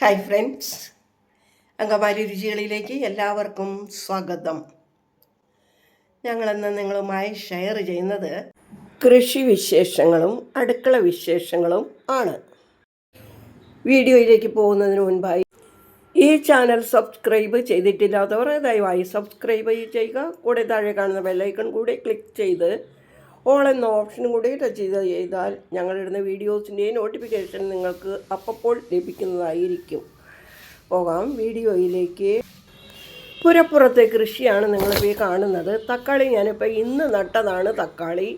Hi friends Angamaly രുചികളിലേക്ക് എല്ലാവർക്കും സ്വാഗതം. ഞങ്ങളെന്ന് നിങ്ങളുമായി ഷെയർ ചെയ്യുന്നത് കൃഷി വിശേഷങ്ങളും അടുക്കള വിശേഷങ്ങളും ആണ്. വീഡിയോയിലേക്ക് പോകുന്നതിന് മുൻപായി ഈ ചാനൽ സബ്സ്ക്രൈബ് ചെയ്തിട്ടില്ലാത്തവർ ദയവായി സബ്സ്ക്രൈബ് ചെയ്യുക. കൂടെ താഴെ കാണുന്ന ബെല്ലൈക്കൺ കൂടെ ക്ലിക്ക് ചെയ്ത് ഓൾ എന്ന ഓപ്ഷനും കൂടി ടച്ച് ചെയ്ത് ചെയ്താൽ ഞങ്ങളിടുന്ന വീഡിയോസിന്റെ നോട്ടിഫിക്കേഷൻ നിങ്ങൾക്ക് അപ്പോൾ ലഭിക്കുന്നതായിരിക്കും. പോകാം വീഡിയോയിലേക്ക്. പുരപ്പുറത്തെ കൃഷിയാണ് നിങ്ങളിപ്പോൾ ഈ കാണുന്നത്. തക്കാളി ഞാനിപ്പോൾ ഇന്ന് നട്ടതാണ് തക്കാളി.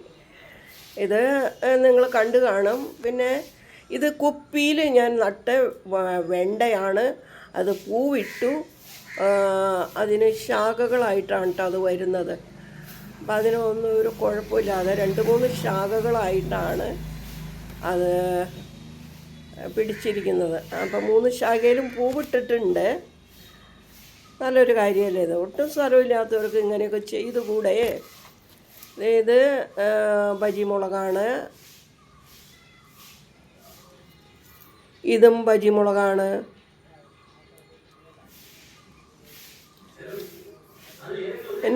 ഇത് നിങ്ങൾ കണ്ടു കാണും. പിന്നെ ഇത് കുപ്പിയിൽ ഞാൻ നട്ട വെണ്ടയാണ്. അത് പൂവിട്ടു. അതിന് ശാഖകളായിട്ടാണ് കേട്ടോ അത് വരുന്നത്. അപ്പം അതിനൊന്നും ഒരു കുഴപ്പമില്ലാതെ രണ്ട് മൂന്ന് ശാഖകളായിട്ടാണ് അത് പിടിച്ചിരിക്കുന്നത്. അപ്പം മൂന്ന് ശാഖയിലും പൂവിട്ടിട്ടുണ്ട്. നല്ലൊരു കാര്യമല്ലേ ഇത്? ഒട്ടും സ്ഥലമില്ലാത്തവർക്ക് ഇങ്ങനെയൊക്കെ ചെയ്തുകൂടെ? ഇത് ബജിമുളകാണ്. ഇതും ബജിമുളകാണ്.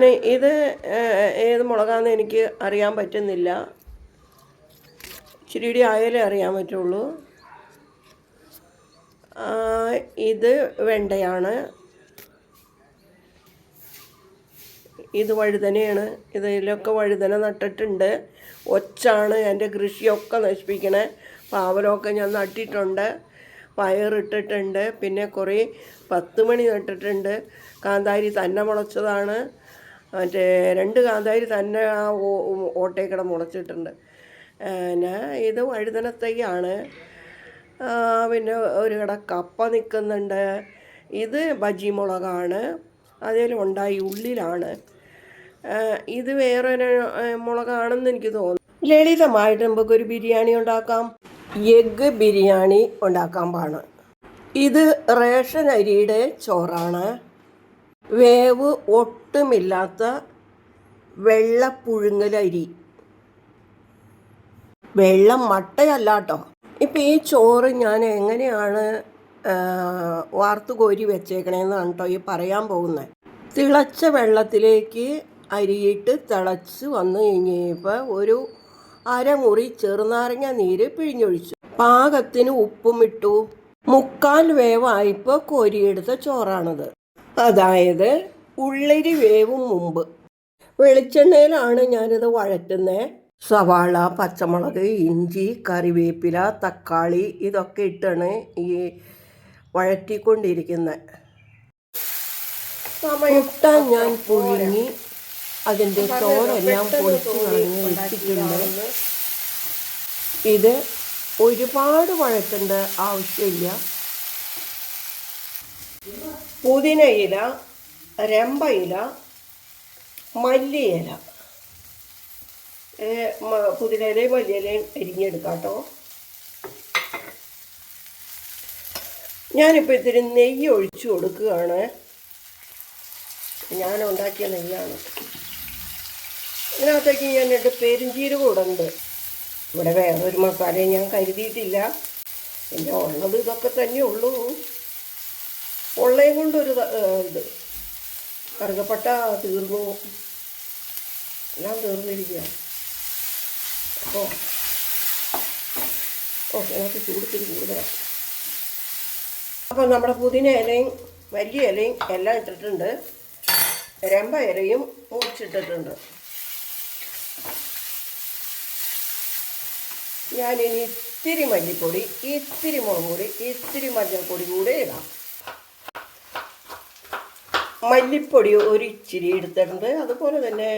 പിന്നെ ഇത് ഏത് മുളകാന്ന് എനിക്ക് അറിയാൻ പറ്റുന്നില്ല. ഇച്ചിരി കൂടി ആയാലേ അറിയാൻ പറ്റുള്ളൂ. ഇത് വെണ്ടയാണ്. ഇത് വഴുതനയാണ്. ഇതിലൊക്കെ വഴുതന നട്ടിട്ടുണ്ട്. ഒച്ചാണ് എന്റെ കൃഷിയൊക്കെ നശിപ്പിക്കണേ. പാവലൊക്കെ ഞാൻ നട്ടിട്ടുണ്ട്. പയറിട്ടിട്ടുണ്ട്. പിന്നെ കുറേ പത്ത് മണി നട്ടിട്ടുണ്ട്. കാന്താരി തന്നെ മുളച്ചതാണ്. മറ്റേ രണ്ട് കാന്താരി തന്നെ ആ ഓട്ടേക്കട മുളച്ചിട്ടുണ്ട്. പിന്നെ ഇത് വഴുതന തൈയാണ് ആ, പിന്നെ ഒരു കട കപ്പ നിൽക്കുന്നുണ്ട് ഇത് ബജി മുളകാണ് അതിലുണ്ടായി ഉള്ളിലാണ്. ഇത് വേറെ മുളകാണെന്ന് എനിക്ക് തോന്നുന്നു. ലളിതമായിട്ട് നമുക്കൊരു ബിരിയാണി ഉണ്ടാക്കാം. എഗ്ഗ് ബിരിയാണി ഉണ്ടാക്കാൻ പാണ്. ഇത് റേഷൻ അരിയുടെ ചോറാണ്. വേവ് ഒട്ടുമില്ലാത്ത വെള്ള പുഴുങ്ങലരി വെള്ളം മട്ടയല്ല കേട്ടോ ഇപ്പം ഈ ചോറ് ഞാൻ എങ്ങനെയാണ് വാർത്തു കോരി വെച്ചേക്കണേന്നാണ് കേട്ടോ ഈ പറയാൻ പോകുന്നത് തിളച്ച വെള്ളത്തിലേക്ക് അരിയിട്ട് തിളച്ച് വന്നു കഴിഞ്ഞപ്പോൾ ഒരു അരമുറി ചെറുനാരങ്ങ നീര് പിഴിഞ്ഞൊഴിച്ചു. പാകത്തിന് ഉപ്പും ഇട്ടു. മുക്കാൽ വേവായപ്പോൾ കോരിയെടുത്ത ചോറാണത്. അതായത് ഉള്ളരി വേവും മുമ്പ്. വെളിച്ചെണ്ണയിലാണ് ഞാനിത് വഴറ്റുന്നത് സവാള പച്ചമുളക് ഇഞ്ചി കറിവേപ്പില തക്കാളി ഇതൊക്കെ ഇട്ടാണ് ഈ വഴറ്റിക്കൊണ്ടിരിക്കുന്നത് മുട്ട ഞാൻ പുഴുങ്ങി അതിന്റെ തോരെല്ലാം പൊളിച്ച് കളഞ്ഞ് വെച്ചിട്ടുണ്ട്. ഇത് ഒരുപാട് വഴറ്റേണ്ട ആവശ്യമില്ല. പുതിന ഇല രമ്പ ഇല മല്ലിയില പുതിനയിലയും മല്ലിയിലയും അരിഞ്ഞെടുക്കാം കേട്ടോ. ഞാനിപ്പോൾ ഇത്തിരി നെയ്യ് ഒഴിച്ചു കൊടുക്കുകയാണ്. ഞാൻ ഉണ്ടാക്കിയ നെയ്യാണ്. ഇതിനകത്തേക്ക് ഞാൻ രണ്ട് പെരുംജീരകം ഇടുന്നുണ്ട്. ഇവിടെ വേറൊരു മസാലയും ഞാൻ കരുതിയിട്ടില്ല. പിന്നെ ഉള്ളത് ഇതൊക്കെ തന്നെ ഉള്ളൂ. ഉള്ളയും കൊണ്ടൊരു ഇത് കറുകപ്പട്ട തീർന്നു. എല്ലാം തീർന്നിരിക്കുക അപ്പോൾ ഓ എനിക്ക് ചൂടത്തിൽ കൂടുതലാണ് അപ്പോൾ നമ്മുടെ പുതിന ഇലയും വലിയ ഇലയും എല്ലാം ഇട്ടിട്ടുണ്ട്. രമ്പ ഇലയും മുറിച്ചിട്ടിട്ടുണ്ട്. ഞാനിനി ഇത്തിരി മല്ലിപ്പൊടി ഇത്തിരി മുളക് പൊടി ഇത്തിരി മഞ്ഞൾപ്പൊടി കൂടെ ഇടാം. മല്ലിപ്പൊടി ഒരു ഇച്ചിരി എടുത്തിട്ടുണ്ട്. അതുപോലെ തന്നെ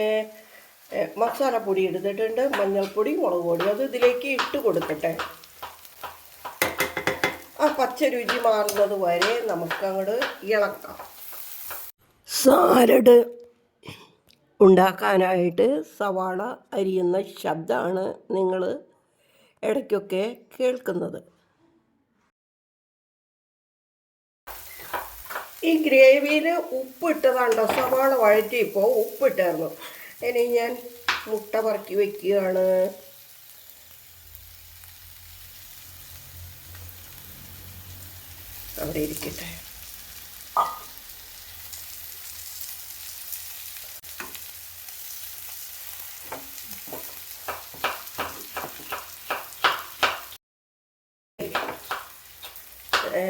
മസാലപ്പൊടി എടുത്തിട്ടുണ്ട്. മഞ്ഞൾപ്പൊടി മുളക് പൊടി. അത് ഇതിലേക്ക് ഇട്ട് കൊടുക്കട്ടെ. ആ പച്ച രുചി മാറുന്നത് വരെ നമുക്കങ്ങോട്ട് ഇളക്കാം. സാലഡ് ഉണ്ടാക്കാനായിട്ട് സവാള അരിയുന്ന ശബ്ദമാണ് നിങ്ങൾ ഇടയ്ക്കൊക്കെ കേൾക്കുന്നത്. ഈ ഗ്രേവിയിൽ ഉപ്പിട്ടതാണ്ടോ സവാള വഴറ്റിയപ്പോൾ ഉപ്പിട്ടായിരുന്നു ഇനി ഞാൻ മുട്ട പറക്കി വെക്കുകയാണ്. അവിടെ ഇരിക്കട്ടെ.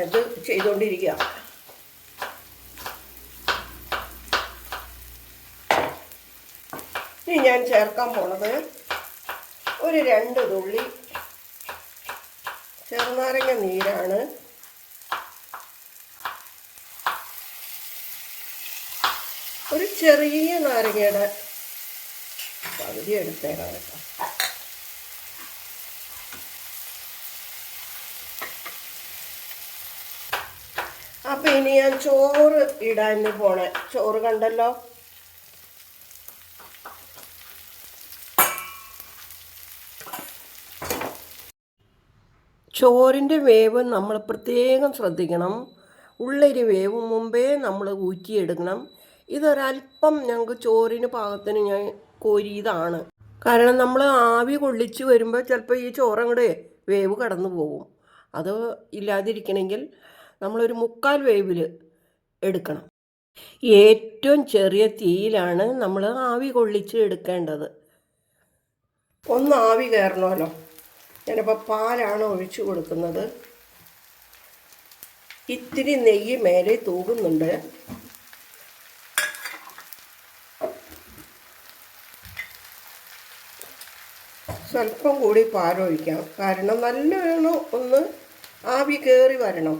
ഇത് ചെയ്തുകൊണ്ടിരിക്കുക ഇനി ഞാൻ ചേർക്കാൻ പോണത് ഒരു രണ്ട് തുള്ളി ചെറുനാരങ്ങ നീരാണ്. ഒരു ചെറിയ നാരങ്ങയുടെ പകുതി എടുത്തേക്കാം കേട്ടോ. അപ്പൊ ഇനി ഞാൻ ചോറ് ഇടാൻ പോണേ. ചോറ് കണ്ടല്ലോ? ചോറിന്റെ വേവ് നമ്മൾ പ്രത്യേകം ശ്രദ്ധിക്കണം. ഉള്ളരി വേവ് മുമ്പേ നമ്മൾ ഊറ്റിയെടുക്കണം. ഇതൊരല്പം ഞങ്ങൾക്ക് ചോറിന് പാകത്തിന് ഞാൻ കോരിയതാണ്. കാരണം നമ്മൾ ആവി കൊള്ളിച്ച് വരുമ്പോൾ ചിലപ്പോൾ ഈ ചോറങ്ങടെ വേവ് കടന്നു പോകും. അത് ഇല്ലാതിരിക്കണമെങ്കിൽ നമ്മളൊരു മുക്കാൽ വേവിൽ എടുക്കണം. ഏറ്റവും ചെറിയ തീയിലാണ് നമ്മൾ ആവി കൊള്ളിച്ച് എടുക്കേണ്ടത്. ഒന്ന് ആവി കയറണമല്ലോ. ഞാനിപ്പോൾ പാലാണ് ഒഴിച്ചു കൊടുക്കുന്നത്? ഇത്തിരി നെയ്യ് മേലെ തൂകുന്നുണ്ട്. സ്വല്പം കൂടി പാലൊഴിക്കാം കാരണം നല്ലോണം ഒന്ന് ആവി കയറി വരണം.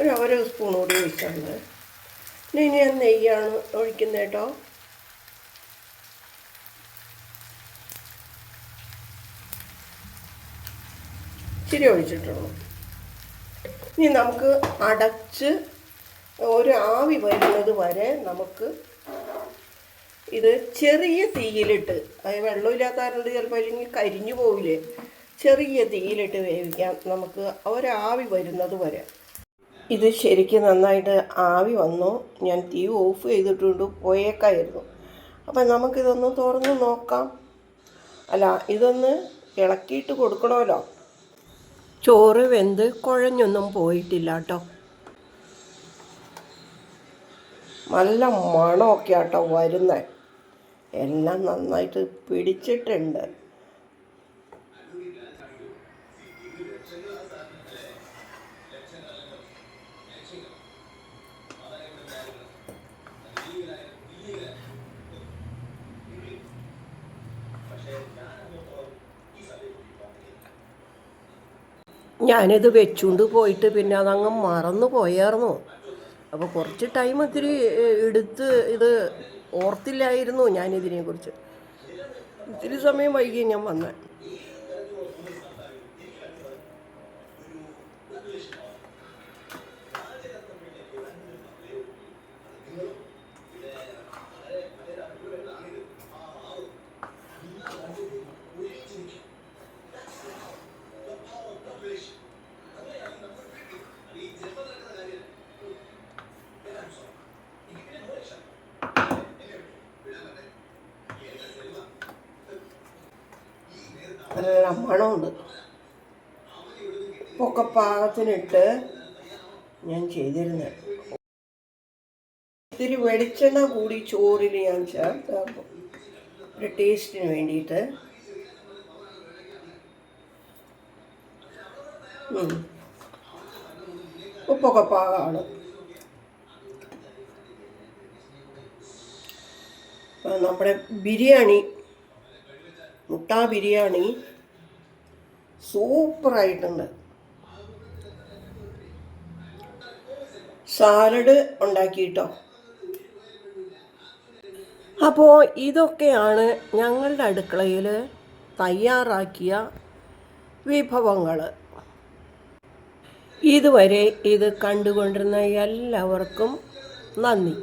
ഒരു ഒരു സ്പൂൺ കൂടി ഒഴിച്ചാണ് ഇനി ഞാൻ നെയ്യാണ് ഒഴിക്കുന്നത് കേട്ടോ. ഇച്ചിരി ഒഴിച്ചിട്ടുള്ളൂ. ഇനി നമുക്ക് അടച്ച് ഒരു ആവി വരുന്നത് വരെ നമുക്ക് ഇത് ചെറിയ തീയിലിട്ട് അത് വെള്ളമില്ലാത്ത കാരണം ചിലപ്പോൾ അല്ലെങ്കിൽ കരിഞ്ഞു പോവില്ലേ? ചെറിയ തീയിലിട്ട് വേവിക്കാം. നമുക്ക് ഒരാവി വരുന്നത് വരെ. ഇത് ശരിക്കും നന്നായിട്ട് ആവി വന്നു. ഞാൻ തീ ഓഫ് ചെയ്തിട്ടുണ്ട് പോയേക്കായിരുന്നു. അപ്പം നമുക്കിതൊന്ന് തുറന്ന് നോക്കാം. അല്ല ഇതൊന്ന് ഇളക്കിയിട്ട് കൊടുക്കണമല്ലോ. ചോറ് വെന്ത് കുഴഞ്ഞൊന്നും പോയിട്ടില്ല കേട്ടോ നല്ല മണമൊക്കെ ആട്ടോ വരുന്നത് എല്ലാം നന്നായിട്ട് പിടിച്ചിട്ടുണ്ട്. ഞാനിത് വെച്ചുകൊണ്ട് പോയിട്ട് പിന്നെ അതങ്ങ് മറന്നു പോയായിരുന്നു അപ്പോൾ കുറച്ച് ടൈം ഇത്തിരി ഏഹ്, എടുത്ത് ഇത് ഓർത്തില്ലായിരുന്നു ഞാനിതിനെക്കുറിച്ച്. ഇത്തിരി സമയം വൈകി ഞാൻ വന്നത് നല്ല മണമുണ്ട് ഒക്കെ പാകത്തിനിട്ട് ഞാൻ ചെയ്തിരുന്നത് ഇത്തിരി വെളിച്ചെണ്ണ കൂടി ചോറിൽ ഞാൻ ചേർത്താക്കും ഒരു ടേസ്റ്റിന് വേണ്ടിയിട്ട്. ഉപ്പൊക്കെ പാകമാണ് നമ്മുടെ ബിരിയാണി മുട്ട ബിരിയാണി സൂപ്പറായിട്ടുണ്ട്. സാലഡ് ഉണ്ടാക്കിയിട്ടോ? അപ്പോൾ ഇതൊക്കെയാണ് ഞങ്ങളുടെ അടുക്കളയിൽ തയ്യാറാക്കിയ വിഭവങ്ങൾ. ഇതുവരെ ഇത് കണ്ടുകൊണ്ടിരുന്ന എല്ലാവർക്കും നന്ദി.